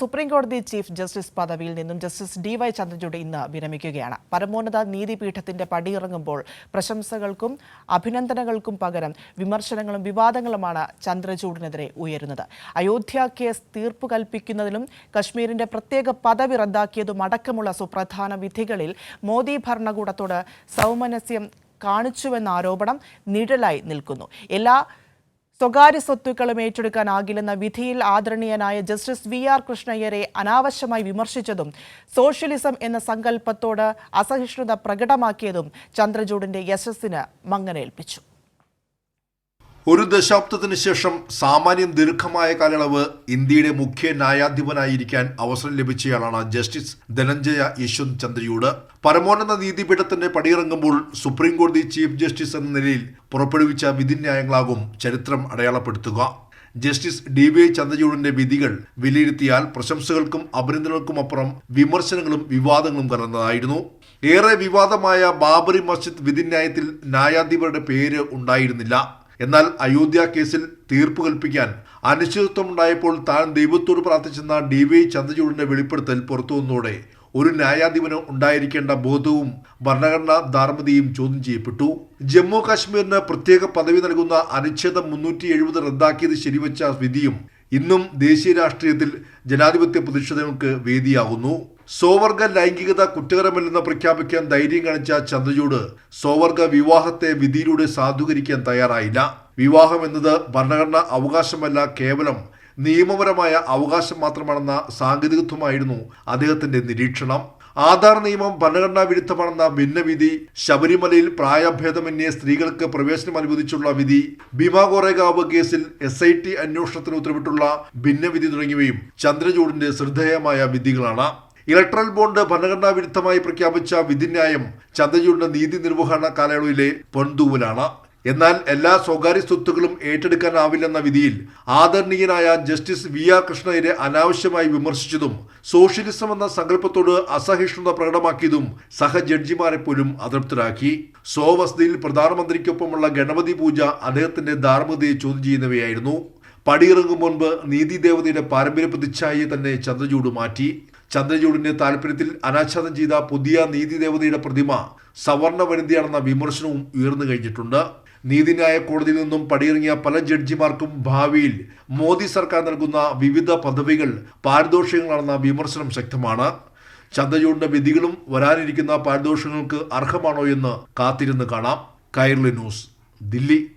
Supreme കോടതി chief justice പദവിയിൽ നിന്നും ജസ്റ്റിസ് ഡി വൈ ചന്ദ്രചൂഡ് ഇന്ന് വിരമിക്കുകയാണ്. പരമോന്നത നീതിപീഠത്തിന്റെ പടിയിറങ്ങുമ്പോൾ പ്രശംസകൾക്കും അഭിനന്ദനങ്ങൾക്കും പകരം വിമർശനങ്ങളും വിവാദങ്ങളുമാണ് ചന്ദ്രചൂഡിനെതിരെ ഉയരുന്നത്. അയോധ്യ കേസ് തീർപ്പ് കൽപ്പിക്കുന്നതിലും കശ്മീരിന്റെ പ്രത്യേക പദവി റദ്ദാക്കിയതും അടക്കമുള്ള സുപ്രധാന വിധികളിൽ മോദി ഭരണകൂടത്തോട് സൗമനസ്യം കാണിച്ചുവെന്ന ആരോപണം നിഴലായി നിൽക്കുന്നു. എല്ലാ സ്വകാര്യ സ്വത്തുക്കളും ഏറ്റെടുക്കാനാകില്ലെന്ന വിധിയിൽ ആദരണീയനായ ജസ്റ്റിസ് വി ആർ കൃഷ്ണയ്യരെ അനാവശ്യമായി വിമർശിച്ചതും സോഷ്യലിസം എന്ന സങ്കല്പത്തോട് അസഹിഷ്ണുത പ്രകടമാക്കിയതും ചന്ദ്രചൂഡിന്റെ യശസ്സിന് മങ്ങനേൽപ്പിച്ചു. ഒരു ദശാബ്ദത്തിന് ശേഷം സാമാന്യം ദീർഘമായ കാലയളവ് ഇന്ത്യയുടെ മുഖ്യ ന്യായാധിപനായിരിക്കാൻ അവസരം ലഭിച്ചയാളാണ് ജസ്റ്റിസ് ധനഞ്ജയ യശ്വന്ത് ചന്ദ്രയോട് പരമോന്നത നീതിപീഠത്തിന്റെ പടിയിറങ്ങുമ്പോൾ സുപ്രീം കോടതി ചീഫ് ജസ്റ്റിസ് എന്ന നിലയിൽ പുറപ്പെടുവിച്ച വിധിന്യായങ്ങളാകും ചരിത്രം അടയാളപ്പെടുത്തുക. ജസ്റ്റിസ് ഡി വി ചന്ദ്രചൂഡിന്റെ വിധികൾ വിലയിരുത്തിയാൽ പ്രശംസകൾക്കും അഭിനന്ദനങ്ങൾക്കും അപ്പുറം വിമർശനങ്ങളും വിവാദങ്ങളും കലർന്നതായിരുന്നു. ഏറെ വിവാദമായ ബാബറി മസ്ജിദ് വിധിന്യായത്തിൽ ന്യായാധിപരുടെ പേര് ഉണ്ടായിരുന്നില്ല. എന്നാൽ അയോധ്യ കേസിൽ തീർപ്പ് കൽപ്പിക്കാൻ അനിശ്ചിതത്വമുണ്ടായപ്പോൾ താൻ ദൈവത്തോട് പ്രാർത്ഥിച്ചെന്ന ഡി വി ചന്ദ്രചൂഡിന്റെ വെളിപ്പെടുത്തൽ പുറത്തുവന്നതോടെ ഒരു ന്യായാധിപന് ഉണ്ടായിരിക്കേണ്ട ബോധവും ഭരണഘടനാ ധാർമ്മതയും ചോദ്യം ചെയ്യപ്പെട്ടു. ജമ്മു കാശ്മീരിന് പ്രത്യേക പദവി നൽകുന്ന അനുച്ഛേദം മുന്നൂറ്റി എഴുപത് റദ്ദാക്കിയത് ശരിവച്ച വിധിയും ഇന്നും ദേശീയ രാഷ്ട്രീയത്തിൽ ജനാധിപത്യ പ്രതിഷേധങ്ങൾക്ക് വേദിയാകുന്നു. സോവർഗ ലൈംഗികത കുറ്റകരമല്ലെന്ന് പ്രഖ്യാപിക്കാൻ ധൈര്യം കാണിച്ച ചന്ദ്രചൂഡ് സോവർഗ വിവാഹത്തെ വിധിയിലൂടെ സാധൂകരിക്കാൻ തയ്യാറായില്ല. വിവാഹം എന്നത് ഭരണഘടനാ അവകാശമല്ല കേവലം നിയമപരമായ അവകാശം മാത്രമാണെന്ന സാങ്കേതികത്വമായിരുന്നു അദ്ദേഹത്തിന്റെ നിരീക്ഷണം. ആധാർ നിയമം ഭരണഘടനാ വിരുദ്ധമാണെന്ന ഭിന്നവിധി ശബരിമലയിൽ പ്രായഭേദമന്യേ സ്ത്രീകൾക്ക് പ്രവേശനം അനുവദിച്ചുള്ള വിധി ഭീമാ ഗോറേഗാവ് കേസിൽ എസ് ഐ ടി അന്വേഷണത്തിന് ഉത്തരവിട്ടുള്ള ഭിന്നവിധി തുടങ്ങിയവയും ചന്ദ്രചൂഡിന്റെ ശ്രദ്ധേയമായ വിധികളാണ്. ഇലക്ട്രൽ ബോണ്ട് ഭരണഘടനാ വിരുദ്ധമായി പ്രഖ്യാപിച്ച വിധിന്യായം ചന്തയുടെ നീതി നിർവഹണ കാലയളവിലെ പൊൻതൂവലാണ്. എന്നാൽ എല്ലാ സ്വകാര്യ സ്വത്തുക്കളും ഏറ്റെടുക്കാനാവില്ലെന്ന വിധിയിൽ ആദരണീയനായ ജസ്റ്റിസ് വി ആർ കൃഷ്ണയെ അനാവശ്യമായി വിമർശിച്ചതും സോഷ്യലിസം എന്ന സങ്കല്പത്തോട് അസഹിഷ്ണുത പ്രകടമാക്കിയതും സഹ ജഡ്ജിമാരെ പോലും അതൃപ്തരാക്കി. സ്വവസതിയിൽ പ്രധാനമന്ത്രിക്കൊപ്പമുള്ള ഗണപതി പൂജ അദ്ദേഹത്തിന്റെ ധാർമ്മികതയെ ചോദ്യം ചെയ്യുന്നവയായിരുന്നു. പടിയിറങ്ങും മുൻപ് നീതി ദേവതയുടെ പാരമ്പര്യ പ്രതിച്ഛായയെ തന്നെ ചന്ദ്രചൂട് മാറ്റി. ചന്ദ്രചൂഡിന്റെ താല്പര്യത്തിൽ അനാച്ഛാദം ചെയ്ത പുതിയ നീതി ദേവതയുടെ പ്രതിമ സവർണ വനിതയാണെന്ന വിമർശനവും ഉയർന്നു കഴിഞ്ഞിട്ടുണ്ട്. നീതിന്യായ കോടതിയിൽ നിന്നും പടിയിറങ്ങിയ പല ജഡ്ജിമാർക്കും ഭാവിയിൽ മോദി സർക്കാർ നൽകുന്ന വിവിധ പദവികൾ പാരിതോഷികങ്ങളാണെന്ന വിമർശനം ശക്തമാണ്. ചന്ദ്രചൂഡിന്റെ വിധികളും വരാനിരിക്കുന്ന പാരിതോഷികങ്ങൾക്ക് അർഹമാണോ എന്ന് കാത്തിരുന്ന് കാണാം. കൈർലി ന്യൂസ് ദില്ലി.